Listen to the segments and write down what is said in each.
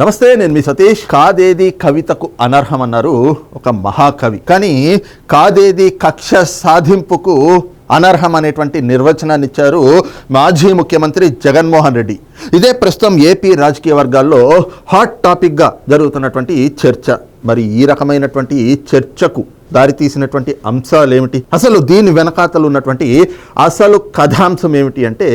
నమస్తే నేను మీ సతీష్. కాదేది కవితకు అనర్హమన్నారు ఒక మహాకవి. కానీ కాదేది కక్ష సాధింపుకు అనర్హం అనేటువంటి నిర్వచనాన్ని ఇచ్చారు మాజీ ముఖ్యమంత్రి జగన్మోహన్ రెడ్డి. ఇదే ప్రస్తుతం ఏపీ రాజకీయ వర్గాల్లో హాట్ టాపిక్గా జరుగుతున్నటువంటి చర్చ. మరి ఈ రకమైనటువంటి చర్చకు దారితీసినటువంటి అంశాలు ఏమిటి అసలు దీని వెనకాతలు ఉన్నటువంటి అసలు కథాంశం ఏమిటి అంటే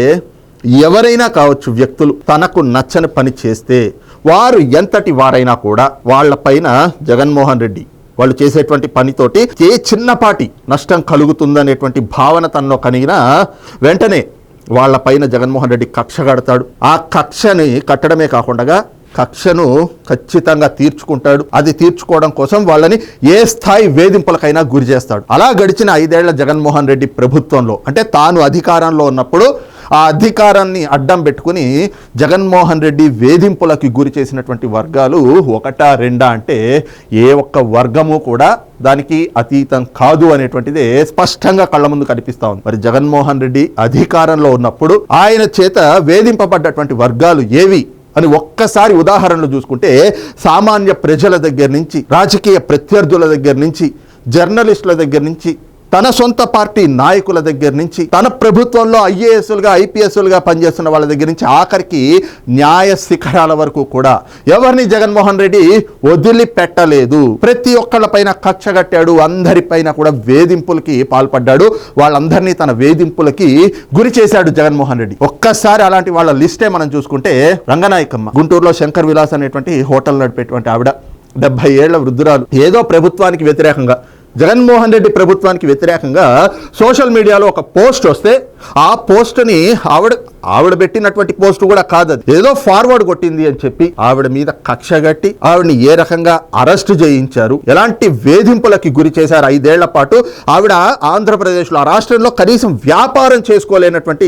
ఎవరైనా కావచ్చు వ్యక్తులు తనకు నచ్చని పని చేస్తే వారు ఎంతటి వారైనా కూడా వాళ్ళపైన జగన్మోహన్ రెడ్డి వాళ్ళు చేసేటువంటి పనితోటి ఏ చిన్నపాటి నష్టం కలుగుతుందనేటువంటి భావన తనలో కలిగిన వెంటనే వాళ్ళపైన జగన్మోహన్ రెడ్డి కక్ష కడతాడు. ఆ కక్షని కట్టడమే కాకుండా కక్షను ఖచ్చితంగా తీర్చుకుంటాడు. అది తీర్చుకోవడం కోసం వాళ్ళని ఏ స్థాయి వేధింపులకైనా గురి చేస్తాడు. అలా గడిచిన ఐదేళ్ళ జగన్మోహన్ రెడ్డి ప్రభుత్వంలో అంటే తాను అధికారంలో ఉన్నప్పుడు ఆ అధికారాన్ని అడ్డం పెట్టుకుని జగన్మోహన్ రెడ్డి వేధింపులకు గురి చేసినటువంటి వర్గాలు ఒకటా రెండా అంటే ఏ ఒక్క వర్గము కూడా దానికి అతీతం కాదు అనేటువంటిదే స్పష్టంగా కళ్ళ ముందు కనిపిస్తా ఉంది. మరి జగన్మోహన్ రెడ్డి అధికారంలో ఉన్నప్పుడు ఆయన చేత వేధింపబడ్డటువంటి వర్గాలు ఏవి అని ఒక్కసారి ఉదాహరణలు చూసుకుంటే సామాన్య ప్రజల దగ్గర నుంచి రాజకీయ ప్రత్యర్థుల దగ్గర నుంచి జర్నలిస్టుల దగ్గర నుంచి తన సొంత పార్టీ నాయకుల దగ్గర నుంచి తన ప్రభుత్వంలో ఐఏఎస్లుగా ఐపీఎస్లుగా పనిచేస్తున్న వాళ్ళ దగ్గర నుంచి ఆఖరికి న్యాయ శిఖరాల వరకు కూడా ఎవరిని జగన్మోహన్ రెడ్డి వదిలిపెట్టలేదు. ప్రతి ఒక్కళ్ళపైన కక్ష కట్టాడు అందరిపైన కూడా వేధింపులకి పాల్పడ్డాడు. వాళ్ళందరినీ తన వేధింపులకి గురి చేశాడు జగన్మోహన్ రెడ్డి. ఒక్కసారి అలాంటి వాళ్ళ లిస్టే మనం చూసుకుంటే రంగనాయకమ్మ గుంటూరులో శంకర్ విలాస్ అనేటువంటి హోటల్ నడిపేటువంటి ఆవిడ డెబ్బై ఏళ్ళ వృద్ధురాలు. ఏదో ప్రభుత్వానికి వ్యతిరేకంగా జగన్మోహన్ రెడ్డి ప్రభుత్వానికి వ్యతిరేకంగా సోషల్ మీడియాలో ఒక పోస్ట్ వస్తే ఆ పోస్ట్ని ఆవిడ ఆవిడ పెట్టినటువంటి పోస్ట్ కూడా కాదు ఏదో ఫార్వర్డ్ కొట్టింది అని చెప్పి ఆవిడ మీద కక్ష గట్టి ఆవిడని ఏ రకంగా అరెస్ట్ చేయించారు ఎలాంటి వేధింపులకి గురి చేశారు ఐదేళ్ళ పాటు ఆవిడ ఆంధ్రప్రదేశ్లో ఆ రాష్ట్రంలో కనీసం వ్యాపారం చేసుకోలేనటువంటి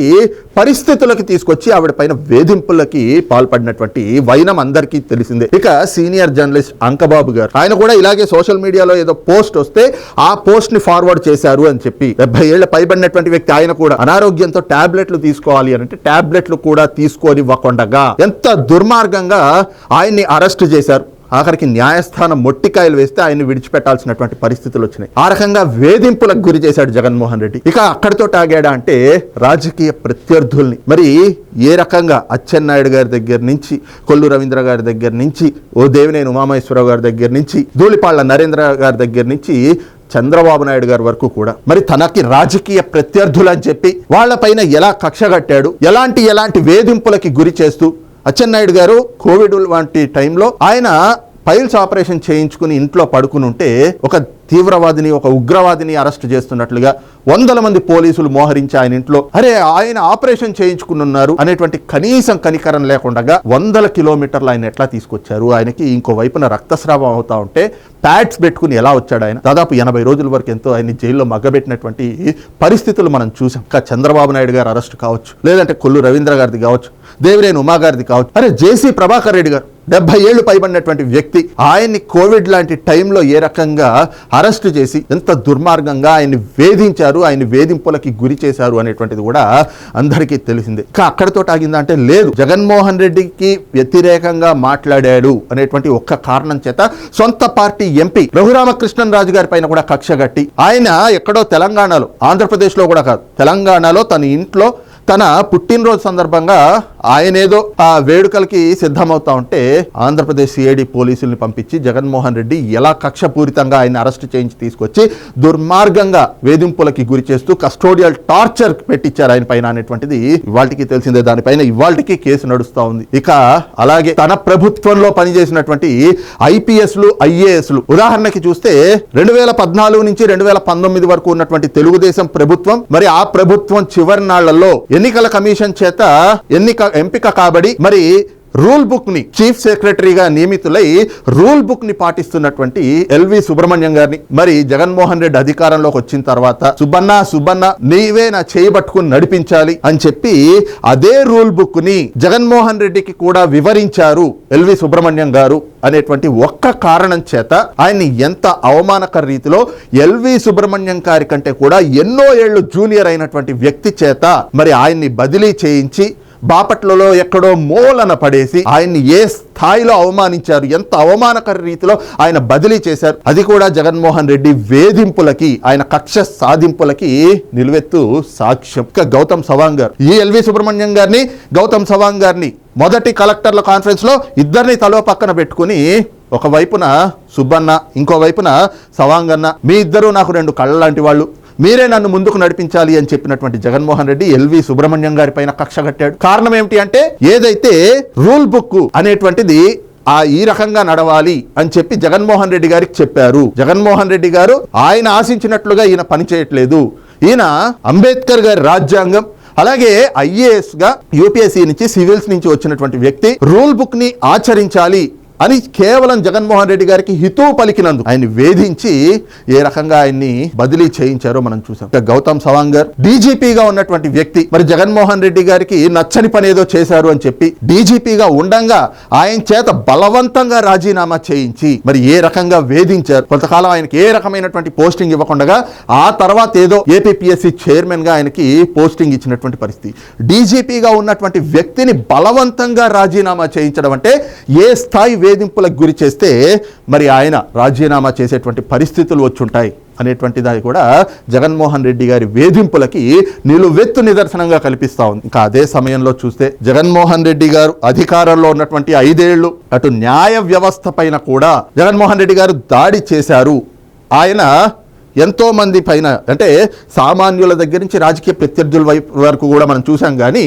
పరిస్థితులకి తీసుకొచ్చి ఆవిడ పైన వేధింపులకి పాల్పడినటువంటి వైనం అందరికీ తెలిసిందే. ఇక సీనియర్ జర్నలిస్ట్ అంకబాబు గారు ఆయన కూడా ఇలాగే సోషల్ మీడియాలో ఏదో పోస్ట్ వస్తే ఆ పోస్ట్ని ఫార్వర్డ్ చేశారు అని చెప్పి డెబ్బై ఏళ్ళ పైబడినటువంటి వ్యక్తి ఆయన కూడా అనారోగ్యంతో టాబ్లెట్లు తీసుకోవాలి అని అంటే టాబ్లెట్లు కూడా తీసుకోనివ్వకుండగా ఎంత దుర్మార్గంగా ఆయన్ని అరెస్ట్ చేశారు. ఆఖరికి న్యాయస్థానం మొట్టికాయలు వేస్తే ఆయన్ని విడిచిపెట్టాల్సినటువంటి పరిస్థితులు వచ్చినాయి. ఆ రకంగా వేధింపులకు గురి చేశాడు జగన్మోహన్ రెడ్డి. ఇక అక్కడితో తాగాడా అంటే రాజకీయ ప్రత్యర్థుల్ని. మరి ఏ రకంగా అచ్చెన్నాయుడు గారి దగ్గర నుంచి కొల్లు రవీంద్ర గారి దగ్గర నుంచి ఓ దేవినేని ఉమామహేశ్వరరావు గారి దగ్గర నుంచి ధూళిపాళ్ళ నరేంద్ర గారి దగ్గర నుంచి చంద్రబాబు నాయుడు గారి వరకు కూడా. మరి తనకి రాజకీయ ప్రత్యర్థులు అని చెప్పి వాళ్ళపైన ఎలా కక్ష కట్టాడు ఎలాంటి ఎలాంటి వేధింపులకి గురి చేస్తూ అచ్చెన్నాయుడు గారు కోవిడ్ వంటి టైంలో ఆయన పైల్స్ ఆపరేషన్ చేయించుకుని ఇంట్లో పడుకుని ఉంటే ఒక తీవ్రవాదిని ఒక ఉగ్రవాదిని అరెస్ట్ చేస్తున్నట్లుగా వందల మంది పోలీసులు మోహరించి ఆయన ఇంట్లో అరే ఆయన ఆపరేషన్ చేయించుకున్నారు అనేటువంటి కనీసం కనికరం లేకుండా వందల కిలోమీటర్లు ఆయన ఎట్లా తీసుకొచ్చారు? ఆయనకి ఇంకో వైపున రక్తస్రావం అవుతా ఉంటే ప్యాడ్స్ పెట్టుకుని ఎలా వచ్చాడు ఆయన? దాదాపు ఎనభై రోజుల వరకు ఎంతో ఆయన జైల్లో మగ్గబెట్టినటువంటి పరిస్థితులు మనం చూసాం. ఇంకా చంద్రబాబు నాయుడు గారు అరెస్ట్ కావచ్చు లేదంటే కొల్లు రవీంద్ర గారిది కావచ్చు దేవినేని ఉమా గారిది కావచ్చు. అరే జేసీ ప్రభాకర్ రెడ్డి గారు డెబ్బై ఏళ్ళు పైబడినటువంటి వ్యక్తి ఆయన్ని కోవిడ్ లాంటి టైంలో ఏ రకంగా అరెస్ట్ చేసి ఎంత దుర్మార్గంగా ఆయన్ని వేధించారు ఆయన వేధింపులకి గురి చేశారు అనేటువంటిది కూడా అందరికీ తెలిసిందే. ఇంకా అక్కడితో ఆగిందా అంటే లేదు. జగన్మోహన్ రెడ్డికి వ్యతిరేకంగా మాట్లాడాడు అనేటువంటి ఒక్క కారణం చేత సొంత పార్టీ ఎంపీ రఘురామకృష్ణన్ రాజు గారి పైన కూడా కక్ష కట్టి ఆయన ఎక్కడో తెలంగాణలో ఆంధ్రప్రదేశ్లో కూడా కాదు తెలంగాణలో తన ఇంట్లో తన పుట్టినరోజు సందర్భంగా ఆయనేదో ఆ వేడుకలకి సిద్ధమవుతా ఉంటే ఆంధ్రప్రదేశ్ సిఐడి పోలీసుల్ని పంపించి జగన్మోహన్ రెడ్డి ఎలా కక్షపూరితంగా ఆయన అరెస్ట్ చేయించి తీసుకొచ్చి దుర్మార్గంగా వేధింపులకి గురి చేస్తూ కస్టోడియల్ టార్చర్ పెట్టించారు ఆయన పైన అనేటువంటిది. ఇవాళకి తెలిసిందే దానిపైన ఇవాళకి కేసు నడుస్తూ ఉంది. ఇక అలాగే తన ప్రభుత్వంలో పనిచేసినటువంటి ఐపీఎస్లు ఐఏఎస్లు ఉదాహరణకి చూస్తే రెండు వేల పద్నాలుగు నుంచి రెండు వేల పంతొమ్మిది వరకు ఉన్నటువంటి తెలుగుదేశం ప్రభుత్వం మరి ఆ ప్రభుత్వం చివరి నాళ్ళలో ఎన్నికల కమిషన్ చేత ఎన్నిక ఎంపిక కాబడి మరి రూల్ బుక్ని చీఫ్ సెక్రటరీగా నియమితులై రూల్ బుక్ని పాటిస్తున్నటువంటి ఎల్వి సుబ్రహ్మణ్యం గారిని. మరి జగన్మోహన్ రెడ్డి అధికారంలోకి వచ్చిన తర్వాత సుబ్బన్న సుబ్బన్న నీవే నా చేయబట్టుకుని నడిపించాలి అని చెప్పి అదే రూల్ బుక్ని జగన్మోహన్ రెడ్డికి కూడా వివరించారు ఎల్వి సుబ్రహ్మణ్యం గారు అనేటువంటి ఒక్క కారణం చేత ఆయన్ని ఎంత అవమానకర రీతిలో ఎల్వి సుబ్రహ్మణ్యం గారి కంటే కూడా ఎన్నో ఏళ్ళు జూనియర్ అయినటువంటి వ్యక్తి చేత మరి ఆయన్ని బదిలీ చేయించి బాపట్లలో ఎక్కడో మూలన పడేసి ఆయన్ని ఏ స్థాయిలో అవమానించారు ఎంత అవమానకర రీతిలో ఆయన బదిలీ చేశారు అది కూడా జగన్మోహన్ రెడ్డి వేధింపులకి ఆయన కక్ష సాధింపులకి నిలువెత్తు సాక్ష్యం. ఇక గౌతమ్ సవాంగ్ గారు ఈ ఎల్వి సుబ్రహ్మణ్యం గారిని గౌతమ్ సవాంగ్ గారిని మొదటి కలెక్టర్ల కాన్ఫరెన్స్లో ఇద్దరిని తలో పక్కన పెట్టుకుని ఒకవైపున సుబ్బన్న ఇంకో వైపున సవాంగన్న మీ ఇద్దరు నాకు రెండు కళ్ళ లాంటి వాళ్ళు. మీరే నన్ను ముందుకు నడిపించాలి అని చెప్పినటువంటి జగన్మోహన్ రెడ్డి ఎల్వి సుబ్రహ్మణ్యం గారి పైన కక్ష కట్టాడు. కారణం ఏమిటి అంటే ఏదైతే రూల్ బుక్ అనేటువంటిది ఆ ఈ రకంగా నడవాలి అని చెప్పి జగన్మోహన్ రెడ్డి గారికి చెప్పారు. జగన్మోహన్ రెడ్డి గారు ఆయన ఆశించినట్లుగా ఈయన పనిచేయట్లేదు. ఈయన అంబేద్కర్ గారి రాజ్యాంగం అలాగే ఐఏఎస్గా యూపీఎస్సీ నుంచి సివిల్స్ నుంచి వచ్చినటువంటి వ్యక్తి రూల్ బుక్ని ఆచరించాలి అని కేవలం జగన్మోహన్ రెడ్డి గారికి హితువు పలికినందుకు ఆయన వేధించి ఏ రకంగా ఆయన్ని బదిలీ చేయించారో మనం చూసాం. గౌతమ్ సవాంగర్ డీజీపీగా ఉన్నటువంటి వ్యక్తి మరి జగన్మోహన్ రెడ్డి గారికి నచ్చని పని ఏదో చేశారు అని చెప్పి డీజీపీగా ఉండంగా ఆయన చేత బలవంతంగా రాజీనామా చేయించి మరి ఏ రకంగా వేధించారు కొంతకాలం ఆయనకి ఏ రకమైనటువంటి పోస్టింగ్ ఇవ్వకుండా ఆ తర్వాత ఏదో ఏపీఎస్సి చైర్మన్గా ఆయనకి పోస్టింగ్ ఇచ్చినటువంటి పరిస్థితి. డీజీపీగా ఉన్నటువంటి వ్యక్తిని బలవంతంగా రాజీనామా చేయించడం అంటే ఏ స్థాయి వేధింపులకు గురి చేస్తే మరి ఆయన రాజీనామా చేసేటువంటి పరిస్థితులు వచ్చుంటాయి అనేటువంటి దాన్ని కూడా జగన్మోహన్ రెడ్డి గారి వేధింపులకి నిలువెత్తు నిదర్శనంగా కల్పిస్తా ఉంది. ఇంకా అదే సమయంలో చూస్తే జగన్మోహన్ రెడ్డి గారు అధికారంలో ఉన్నటువంటి ఐదేళ్ళు అటు న్యాయ వ్యవస్థ పైన కూడా జగన్మోహన్ రెడ్డి గారు దాడి చేశారు. ఆయన ఎంతోమంది పైన అంటే సామాన్యుల దగ్గర నుంచి రాజకీయ ప్రత్యర్థుల వైపు వరకు కూడా మనం చూసాం కానీ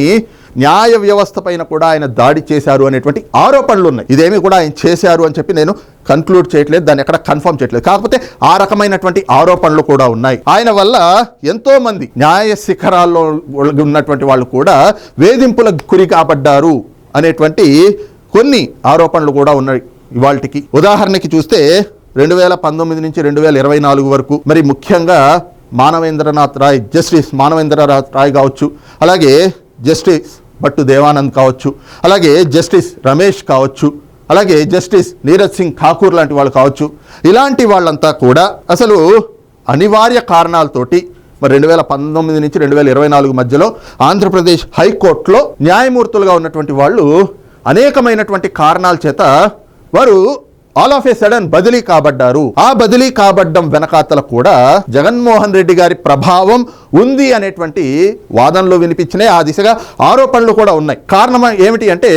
న్యాయ వ్యవస్థ పైన కూడా ఆయన దాడి చేశారు అనేటువంటి ఆరోపణలు ఉన్నాయి. ఇదేమి కూడా ఆయన చేశారు అని చెప్పి నేను కన్క్లూడ్ చేయట్లేదు దాన్ని ఎక్కడ కన్ఫర్మ్ చేయట్లేదు. కాకపోతే ఆ రకమైనటువంటి ఆరోపణలు కూడా ఉన్నాయి. ఆయన వల్ల ఎంతోమంది న్యాయ శిఖరాల్లో ఉన్నటువంటి వాళ్ళు కూడా వేధింపులకు గురి కాబడ్డారు అనేటువంటి కొన్ని ఆరోపణలు కూడా ఉన్నాయి. ఇవాళకి ఉదాహరణకి చూస్తే రెండు వేల పంతొమ్మిది నుంచి రెండు వేల ఇరవై నాలుగు వరకు. మరి ముఖ్యంగా మానవేంద్రనాథ్ రాయ్ జస్టిస్ మానవేంద్రనాథ్ రాయ్ కావచ్చు అలాగే జస్టిస్ భట్టు దేవానంద్ కావచ్చు అలాగే జస్టిస్ రమేష్ కావచ్చు అలాగే జస్టిస్ నీరజ్ సింగ్ ఠాకూర్ లాంటి వాళ్ళు కావచ్చు. ఇలాంటి వాళ్ళంతా కూడా అసలు అనివార్య కారణాలతోటి మరి రెండు వేల పంతొమ్మిది నుంచి రెండు వేల ఇరవై నాలుగు మధ్యలో ఆంధ్రప్రదేశ్ హైకోర్టులో న్యాయమూర్తులుగా ఉన్నటువంటి వాళ్ళు అనేకమైనటువంటి కారణాల చేత వారు ఆల్ ఆఫ్ ఏ సడన్ బదిలీ కాబడ్డారు. ఆ బదిలీ కాబడ్డం వెనకాతల కూడా జగన్మోహన్ రెడ్డి గారి ప్రభావం ఉంది అనేటువంటి వాదనలు వినిపించినాయి. ఆ దిశగా ఆరోపణలు కూడా ఉన్నాయి. కారణం ఏమిటి అంటే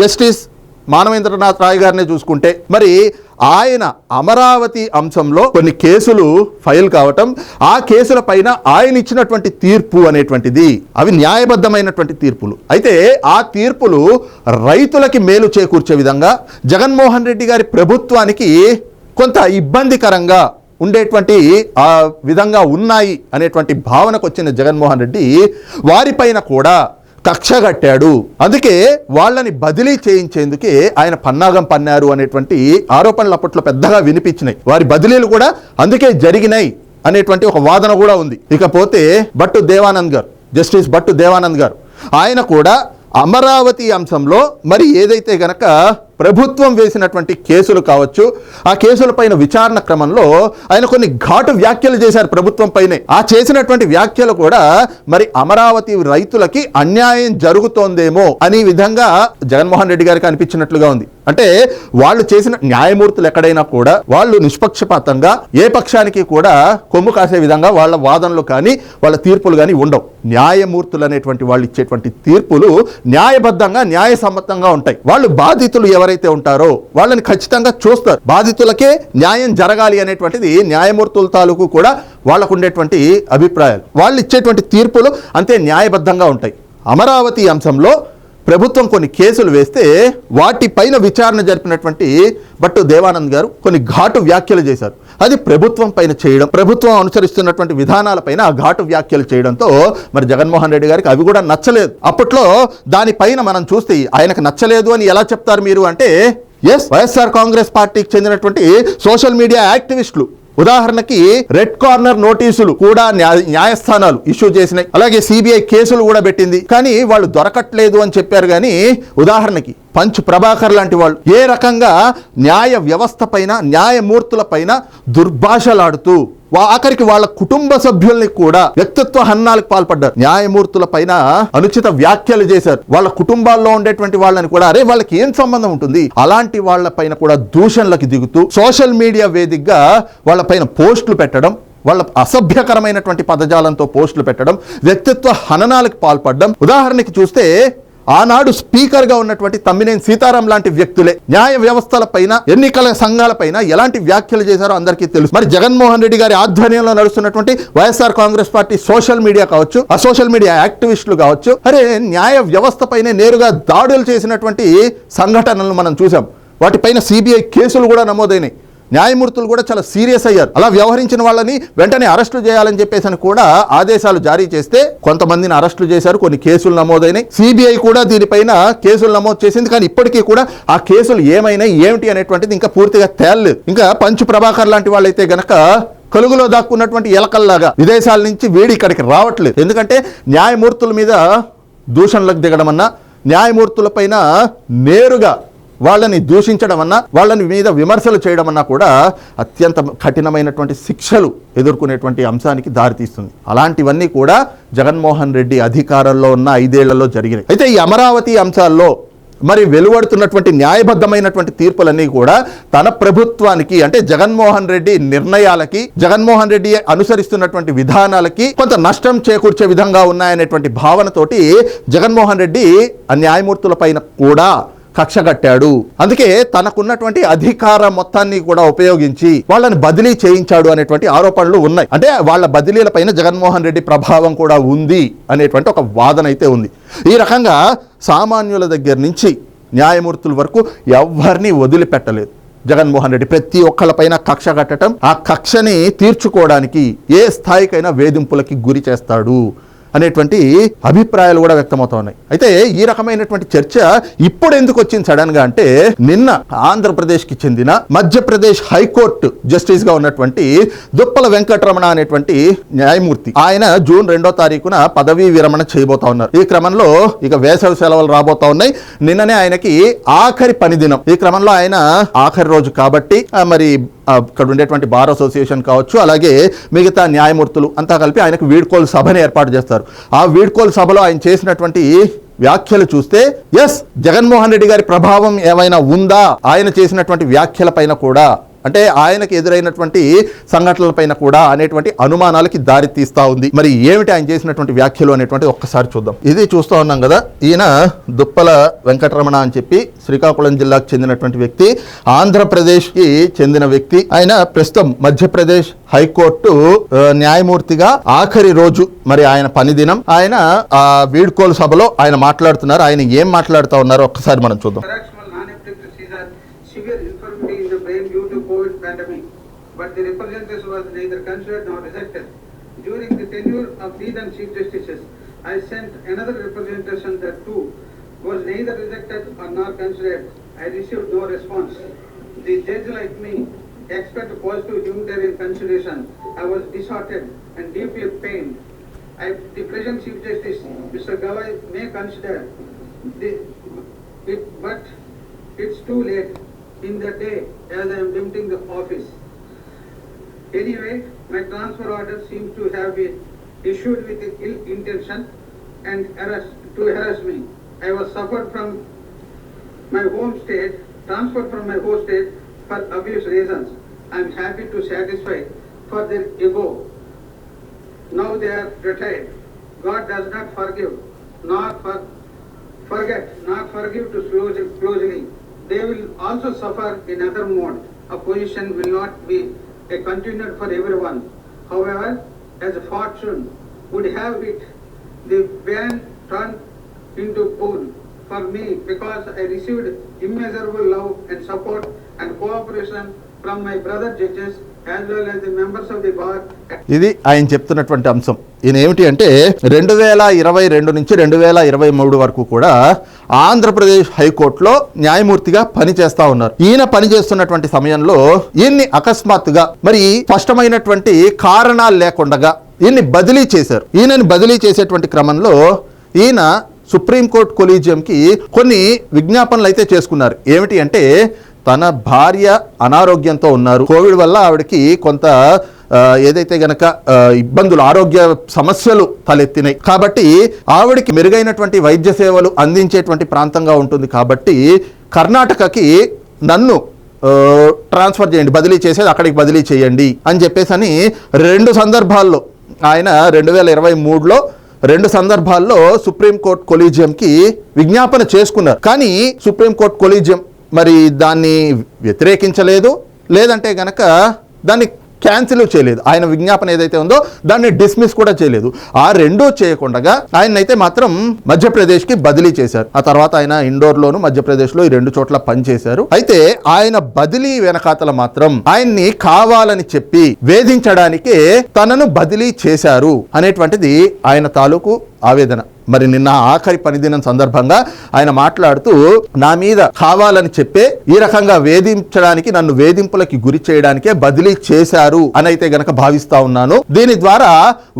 జస్టిస్ మానవేంద్రనాథ్ రాయ్ గారినే చూసుకుంటే మరి ఆయన అమరావతి అంశంలో కొన్ని కేసులు ఫైల్ కావటం ఆ కేసుల పైన ఆయన ఇచ్చినటువంటి తీర్పు అనేటువంటిది అవి న్యాయబద్ధమైనటువంటి తీర్పులు. అయితే ఆ తీర్పులు రైతులకి మేలు చేకూర్చే విధంగా జగన్మోహన్ రెడ్డి గారి ప్రభుత్వానికి కొంత ఇబ్బందికరంగా ఉండేటువంటి ఆ విధంగా ఉన్నాయి అనేటువంటి భావనకు వచ్చిన జగన్మోహన్ రెడ్డి వారిపైన కూడా కక్ష కట్టాడు. అందుకే వాళ్ళని బదిలీ చేయించేందుకే ఆయన పన్నాగం పన్నారు అనేటువంటి ఆరోపణలు అప్పట్లో పెద్దగా వినిపించినాయి. వారి బదిలీలు కూడా అందుకే జరిగినాయి అనేటువంటి ఒక వాదన కూడా ఉంది. ఇకపోతే భట్టు దేవానంద్ గారు జస్టిస్ భట్టు దేవానంద్ గారు ఆయన కూడా అమరావతి అంశంలో మరి ఏదైతే గనక ప్రభుత్వం వేసినటువంటి కేసులు కావచ్చు ఆ కేసులపైన విచారణ క్రమంలో ఆయన కొన్ని ఘాటు వ్యాఖ్యలు చేశారు ప్రభుత్వం పైనే. ఆ చేసినటువంటి వ్యాఖ్యలు కూడా మరి అమరావతి రైతులకి అన్యాయం జరుగుతోందేమో అనే విధంగా జగన్మోహన్ రెడ్డి గారికి అనిపించినట్లుగా ఉంది. అంటే వాళ్ళు చేసిన న్యాయమూర్తులు ఎక్కడైనా కూడా వాళ్ళు నిష్పక్షపాతంగా ఏ పక్షానికి కూడా కొమ్ము కాసే విధంగా వాళ్ళ వాదనలు కానీ వాళ్ళ తీర్పులు కానీ ఉండవు. న్యాయమూర్తులు అనేటువంటి వాళ్ళు ఇచ్చేటువంటి తీర్పులు న్యాయబద్ధంగా న్యాయసమ్మతంగా ఉంటాయి. వాళ్ళు బాధితులు ఎవరైతే ఉంటారో వాళ్ళని ఖచ్చితంగా చూస్తారు. బాధితులకే న్యాయం జరగాలి అనేటువంటిది న్యాయమూర్తుల తాలూకు కూడా వాళ్ళకు ఉండేటువంటి అభిప్రాయాలు. వాళ్ళు ఇచ్చేటువంటి తీర్పులు అంతే న్యాయబద్ధంగా ఉంటాయి. అమరావతి అంశంలో ప్రభుత్వం కొన్ని కేసులు వేస్తే వాటిపైన విచారణ జరిపినటువంటి భట్టు దేవానంద్ గారు కొన్ని ఘాటు వ్యాఖ్యలు చేశారు. అది ప్రభుత్వం పైన చేయడం ప్రభుత్వం అనుసరిస్తున్నటువంటి విధానాలపైన ఆ ఘాటు వ్యాఖ్యలు చేయడంతో మరి జగన్మోహన్ రెడ్డి గారికి అవి కూడా నచ్చలేదు. అప్పట్లో దానిపైన మనం చూస్తే ఆయనకు నచ్చలేదు అని ఎలా చెప్తారు మీరు అంటే ఎస్ వైఎస్ఆర్ కాంగ్రెస్ పార్టీకి చెందినటువంటి సోషల్ మీడియా యాక్టివిస్టులు ఉదాహరణకి రెడ్ కార్నర్ నోటీసులు కూడా న్యాయ న్యాయస్థానాలు ఇష్యూ చేసినాయి. అలాగే సిబిఐ కేసులు కూడా పెట్టింది. కానీ వాళ్ళు దొరకట్లేదు అని చెప్పారు కానీ ఉదాహరణకి పంచ్ ప్రభాకర్ లాంటి వాళ్ళు ఏ రకంగా న్యాయ వ్యవస్థ పైన న్యాయమూర్తుల పైన దుర్భాషలాడుతూ ఆఖరికి వాళ్ళ కుటుంబ సభ్యుల్ని కూడా వ్యక్తిత్వ హన్నాలకు పాల్పడ్డారు. న్యాయమూర్తుల పైన అనుచిత వ్యాఖ్యలు చేశారు. వాళ్ళ కుటుంబాల్లో ఉండేటువంటి వాళ్ళని కూడా అరే వాళ్ళకి ఏం సంబంధం ఉంటుంది? అలాంటి వాళ్ళ పైన కూడా దూషణలకు దిగుతూ సోషల్ మీడియా వేదికగా వాళ్ళ పైన పోస్టులు పెట్టడం వాళ్ళ అసభ్యకరమైనటువంటి పదజాలంతో పోస్టులు పెట్టడం వ్యక్తిత్వ హననాలకు పాల్పడడం. ఉదాహరణకి చూస్తే ఆనాడు స్పీకర్గా ఉన్నటువంటి తమ్మినేని సీతారాం లాంటి వ్యక్తులే. న్యాయ వ్యవస్థలపైన ఎన్నికల సంఘాలపైన ఎలాంటి వ్యాఖ్యలు చేశారో అందరికీ తెలుసు. మరి జగన్మోహన్ రెడ్డి గారి ఆధ్వర్యంలో నడుస్తున్నటువంటి YSR Congress party social media కావచ్చు ఆ సోషల్ మీడియా యాక్టివిస్టులు కావచ్చు అరే న్యాయ వ్యవస్థపైనే నేరుగా దాడులు చేసినటువంటి సంఘటనలను మనం చూసాం వాటిపైన సిబిఐ కేసులు కూడా నమోదైనాయి. న్యాయమూర్తులు కూడా చాలా సీరియస్ అయ్యారు. అలా వ్యవహరించిన వాళ్ళని వెంటనే అరెస్టులు చేయాలని చెప్పేసి అని కూడా ఆదేశాలు జారీ చేస్తే కొంతమందిని అరెస్టులు చేశారు కొన్ని కేసులు నమోదైనాయి. సిబిఐ కూడా దీనిపైన కేసులు నమోదు చేసింది కానీ ఇప్పటికీ కూడా ఆ కేసులు ఏమైనాయి ఏమిటి అనేటువంటిది ఇంకా పూర్తిగా తేలలేదు. ఇంకా పంచు ప్రభాకర్ లాంటి వాళ్ళైతే గనక కలుగులో దాక్కున్నటువంటి ఎలకల్లాగా విదేశాల నుంచి వేడి ఇక్కడికి రావట్లేదు. ఎందుకంటే న్యాయమూర్తుల మీద దూషణలకు దిగడం అన్నా న్యాయమూర్తుల పైన నేరుగా వాళ్ళని దూషించడం అన్నా వాళ్ళని మీద విమర్శలు చేయడం అన్నా కూడా అత్యంత కఠినమైనటువంటి శిక్షలు ఎదుర్కొనేటువంటి అంశానికి దారితీస్తుంది. అలాంటివన్నీ కూడా జగన్మోహన్ రెడ్డి అధికారంలో ఉన్న ఐదేళ్ళలో జరిగినాయి. అయితే ఈ అమరావతి అంశాల్లో మరి వెలువడుతున్నటువంటి న్యాయబద్ధమైనటువంటి తీర్పులన్నీ కూడా తన ప్రభుత్వానికి అంటే జగన్మోహన్ రెడ్డి నిర్ణయాలకి జగన్మోహన్ రెడ్డి అనుసరిస్తున్నటువంటి విధానాలకి కొంత నష్టం చేకూర్చే విధంగా ఉన్నాయనేటువంటి భావనతోటి జగన్మోహన్ రెడ్డి ఆ న్యాయమూర్తుల పైన కూడా కక్ష కట్టాడు. అందుకే తనకున్నటువంటి అధికార మొత్తాన్ని కూడా ఉపయోగించి వాళ్ళని బదిలీ చేయించాడు అనేటువంటి ఆరోపణలు ఉన్నాయి. అంటే వాళ్ళ బదిలీల పైన జగన్మోహన్ రెడ్డి ప్రభావం కూడా ఉంది అనేటువంటి ఒక వాదన అయితే ఉంది. ఈ రకంగా సామాన్యుల దగ్గర నుంచి న్యాయమూర్తుల వరకు ఎవరిని వదిలిపెట్టలేదు జగన్మోహన్ రెడ్డి. ప్రతి ఒక్కళ్ళపైన కక్ష కట్టడం ఆ కక్షని తీర్చుకోవడానికి ఏ స్థాయికైనా వేధింపులకి గురి చేస్తాడు. అనేటువంటి అభిప్రాయాలు కూడా వ్యక్తమవుతా ఉన్నాయి. అయితే ఈ రకమైనటువంటి చర్చ ఇప్పుడు ఎందుకు వచ్చింది సడన్గా అంటే నిన్న ఆంధ్రప్రదేశ్కి చెందిన మధ్యప్రదేశ్ హైకోర్టు జస్టిస్గా ఉన్నటువంటి దుప్పల వెంకటరమణ అనేటువంటి న్యాయమూర్తి ఆయన జూన్ రెండో తారీఖున పదవీ విరమణ చేయబోతా ఉన్నారు. ఈ క్రమంలో ఇక వేసవి సెలవులు రాబోతా ఉన్నాయి. నిన్ననే ఆయనకి ఆఖరి పని దినం ఈ క్రమంలో ఆయన ఆఖరి రోజు కాబట్టి మరి అక్కడ ఉండేటువంటి బార్ అసోసియేషన్ కావచ్చు అలాగే మిగతా న్యాయమూర్తులు అంతా కలిపి ఆయనకు వీడ్కోలు సభని ఏర్పాటు చేస్తారు. ఆ వీడ్కోలు సభలో ఆయన చేసినటువంటి వ్యాఖ్యలు చూస్తే ఎస్ జగన్మోహన్ రెడ్డి గారి ప్రభావం ఏమైనా ఉందా? ఆయన చేసినటువంటి వ్యాఖ్యల పైన కూడా అంటే ఆయనకు ఎదురైనటువంటి సంఘటనల పైన కూడా అనేటువంటి అనుమానాలకి దారి తీస్తా ఉంది. మరి ఏమిటి ఆయన చేసినటువంటి వ్యాఖ్యలు అనేటువంటి ఒక్కసారి చూద్దాం. ఇది చూస్తూ ఉన్నాం కదా ఈయన దుప్పల వెంకటరమణ అని చెప్పి శ్రీకాకుళం జిల్లాకు చెందినటువంటి వ్యక్తి ఆంధ్రప్రదేశ్కి చెందిన వ్యక్తి. ఆయన ప్రస్తుతం మధ్యప్రదేశ్ హైకోర్టు న్యాయమూర్తిగా ఆఖరి రోజు మరి ఆయన పని దినం. ఆయన ఆ వీడ్కోలు సభలో ఆయన మాట్లాడుతున్నారు. ఆయన ఏం మాట్లాడుతూ ఉన్నారో ఒక్కసారి మనం చూద్దాం. But the representation was neither considered nor rejected. During the tenure of the then Chief Justices, I sent another representation that too was neither rejected or nor considered. I received no response. The judge like me expect positive humanitarian consideration. I was disheartened and deeply pained. I, the present Chief Justice, Mr. Gawai, may consider the, it, but it's too late in the day as I am emptying the office. Anyway, my transfer order seems to have been issued with ill intention and to harass me. I was suffered from my home state, transferred from my home state for obvious reasons. I am happy to satisfy for their ego. Now they are retired. God does not forgive, nor for, forget, nor forgive to close- closely. They will also suffer in other mode. A position will not be a continued for everyone. However, as fortune would have it, the ban turned into boon for me because I received immeasurable love and support and cooperation from my brother judges ఇది ఆయన చెప్తున్నటువంటి అంశం ఈయన ఏమిటి అంటే రెండు వేల ఇరవై రెండు నుంచి రెండు వేల ఇరవై మూడు వరకు కూడా ఆంధ్రప్రదేశ్ హైకోర్టులో న్యాయమూర్తిగా పనిచేస్తా ఉన్నారు. ఈయన పనిచేస్తున్నటువంటి సమయంలో ఈయన్ని అకస్మాత్తుగా మరి స్పష్టమైనటువంటి కారణాలు లేకుండా ఈయన్ని బదిలీ చేశారు. ఈయనని బదిలీ చేసేటువంటి క్రమంలో ఈయన సుప్రీంకోర్టు కొలీజియంకి కొన్ని విజ్ఞాపనలు అయితే చేసుకున్నారు. ఏమిటి అంటే తన భార్య అనారోగ్యంతో ఉన్నారు. కోవిడ్ వల్ల ఆవిడకి కొంత ఏదైతే గనక ఇబ్బందులు ఆరోగ్య సమస్యలు తలెత్తినాయి. కాబట్టి ఆవిడికి మెరుగైనటువంటి వైద్య సేవలు అందించేటువంటి ప్రాంతంగా ఉంటుంది కాబట్టి కర్ణాటకకి నన్ను ట్రాన్స్ఫర్ చేయండి బదిలీ చేసేది అక్కడికి బదిలీ చేయండి అని చెప్పేసి అని రెండు సందర్భాల్లో ఆయన రెండు వేల ఇరవై మూడులో రెండు సందర్భాల్లో సుప్రీంకోర్టు కొలీజియంకి విజ్ఞాపన చేసుకున్నారు. కానీ సుప్రీంకోర్టు కొలీజియం మరి దాన్ని వ్యతిరేకించలేదు. లేదంటే గనక దాన్ని క్యాన్సిల్ చేయలేదు. ఆయన విజ్ఞాపన ఏదైతే ఉందో దాన్ని డిస్మిస్ కూడా చేయలేదు. ఆ రెండూ చేయకుండా ఆయన అయితే మాత్రం మధ్యప్రదేశ్కి బదిలీ చేశారు. ఆ తర్వాత ఆయన ఇండోర్లోను మధ్యప్రదేశ్లో ఈ రెండు చోట్ల పనిచేశారు. అయితే ఆయన బదిలీ వెనకాతల మాత్రం ఆయన్ని కావాలని చెప్పి వేధించడానికే తనను బదిలీ చేశారు అనేటువంటిది ఆయన తాలూకు ఆవేదన. మరి నిన్న ఆఖరి పనిదినం సందర్భంగా ఆయన మాట్లాడుతూ నా మీద కావాలని చెప్పే ఈ రకంగా వేధించడానికి నన్ను వేధింపులకి గురి చేయడానికే బదిలీ చేశారు అని అయితే గనక భావిస్తా ఉన్నాను. దీని ద్వారా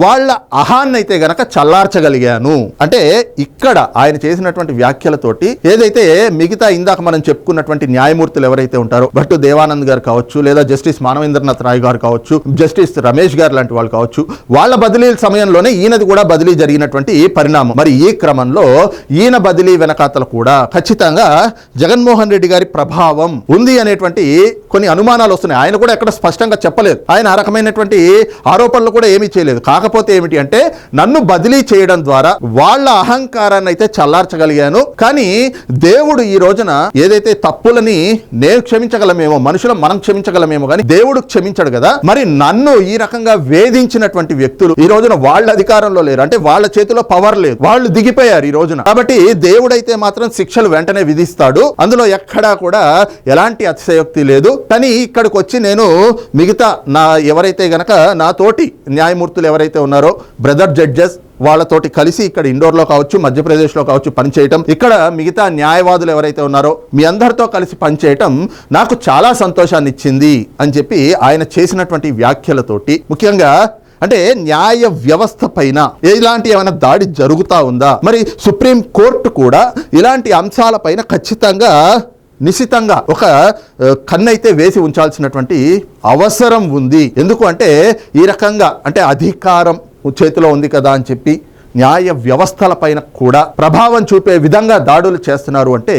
వాళ్ళ అహాన్నైతే గనక చల్లార్చగలిగాను. అంటే ఇక్కడ ఆయన చేసినటువంటి వ్యాఖ్యలతోటి ఏదైతే మిగతా ఇందాక మనం చెప్పుకున్నటువంటి న్యాయమూర్తులు ఎవరైతే ఉంటారో భట్టు దేవానంద్ గారు కావచ్చు లేదా జస్టిస్ మానవేంద్రనాథ్ రాయ్ గారు కావచ్చు జస్టిస్ రమేష్ గారు లాంటి వాళ్ళు కావచ్చు వాళ్ళ బదిలీల సమయంలోనే ఈయనది కూడా బదిలీ జరిగినటువంటి పరిణామం. మరి ఈ క్రమంలో ఈయన బదిలీ వెనకాతలు కూడా ఖచ్చితంగా జగన్మోహన్ రెడ్డి గారి ప్రభావం ఉంది అనేటువంటి కొన్ని అనుమానాలు వస్తున్నాయి. ఆయన కూడా ఎక్కడ స్పష్టంగా చెప్పలేదు. ఆయన ఆ రకమైనటువంటి ఆరోపణలు కూడా ఏమీ చేయలేదు. కాకపోతే ఏమిటి అంటే నన్ను బదిలీ చేయడం ద్వారా వాళ్ళ అహంకారాన్ని అయితే చల్లార్చగలిగాను. కానీ దేవుడు ఈ రోజున ఏదైతే తప్పులని నేను క్షమించగలమేమో మనుషులు మనం క్షమించగలమేమో కానీ దేవుడు క్షమించడు కదా. మరి నన్ను ఈ రకంగా వేధించినటువంటి వ్యక్తులు ఈ రోజున వాళ్ళ అధికారంలో లేరు. అంటే వాళ్ళ చేతిలో పవర్ లేదు. వాళ్ళు దిగిపోయారు ఈ రోజున. కాబట్టి దేవుడైతే మాత్రం శిక్షలు వెంటనే విధిస్తాడు. అందులో ఎక్కడా కూడా ఎలాంటి అతిశయోక్తి లేదు. కానీ ఇక్కడికి వచ్చి నేను మిగతా నా ఎవరైతే గనక నాతోటి న్యాయమూర్తులు ఎవరైతే ఉన్నారో బ్రదర్ జడ్జెస్ వాళ్ళతోటి కలిసి ఇక్కడ ఇండోర్లో కావచ్చు మధ్యప్రదేశ్లో కావచ్చు పనిచేయటం ఇక్కడ మిగతా న్యాయవాదులు ఎవరైతే ఉన్నారో మీ అందరితో కలిసి పనిచేయటం నాకు చాలా సంతోషాన్ని ఇచ్చింది అని చెప్పి ఆయన చేసినటువంటి వ్యాఖ్యలతోటి. ముఖ్యంగా అంటే న్యాయ వ్యవస్థ పైన ఇలాంటి ఏమైనా దాడి జరుగుతా ఉందా? మరి సుప్రీం కోర్టు కూడా ఇలాంటి అంశాలపైన ఖచ్చితంగా నిశితంగా ఒక కన్నైతే వేసి ఉంచాల్సినటువంటి అవసరం ఉంది. ఎందుకు అంటే ఈ రకంగా అంటే అధికారం చేతిలో ఉంది కదా అని చెప్పి న్యాయ వ్యవస్థల పైన కూడా ప్రభావం చూపే విధంగా దాడులు చేస్తున్నారు అంటే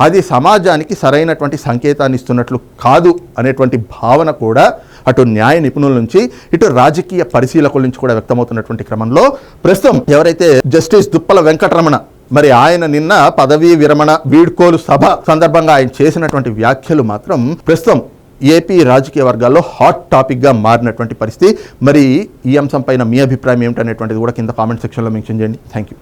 అది సమాజానికి సరైనటువంటి సంకేతాన్ని ఇస్తున్నట్లు కాదు అనేటువంటి భావన కూడా అటు న్యాయ నిపుణుల నుంచి ఇటు రాజకీయ పరిశీలకుల నుంచి కూడా వ్యక్తమవుతున్నటువంటి క్రమంలో ప్రస్తుతం ఎవరైతే జస్టిస్ దుప్పల వెంకటరమణ మరి ఆయన నిన్న పదవీ విరమణ వీడ్కోలు సభ సందర్భంగా ఆయన చేసినటువంటి వ్యాఖ్యలు మాత్రం ప్రస్తుతం ఏపీ రాజకీయ వర్గాల్లో హాట్ టాపిక్గా మారినటువంటి పరిస్థితి. మరి ఈ అంశం పైన మీ అభిప్రాయం ఏమిటనేటువంటిది కూడా కింద కామెంట్ సెక్షన్లో మెన్షన్ చేయండి. Thank you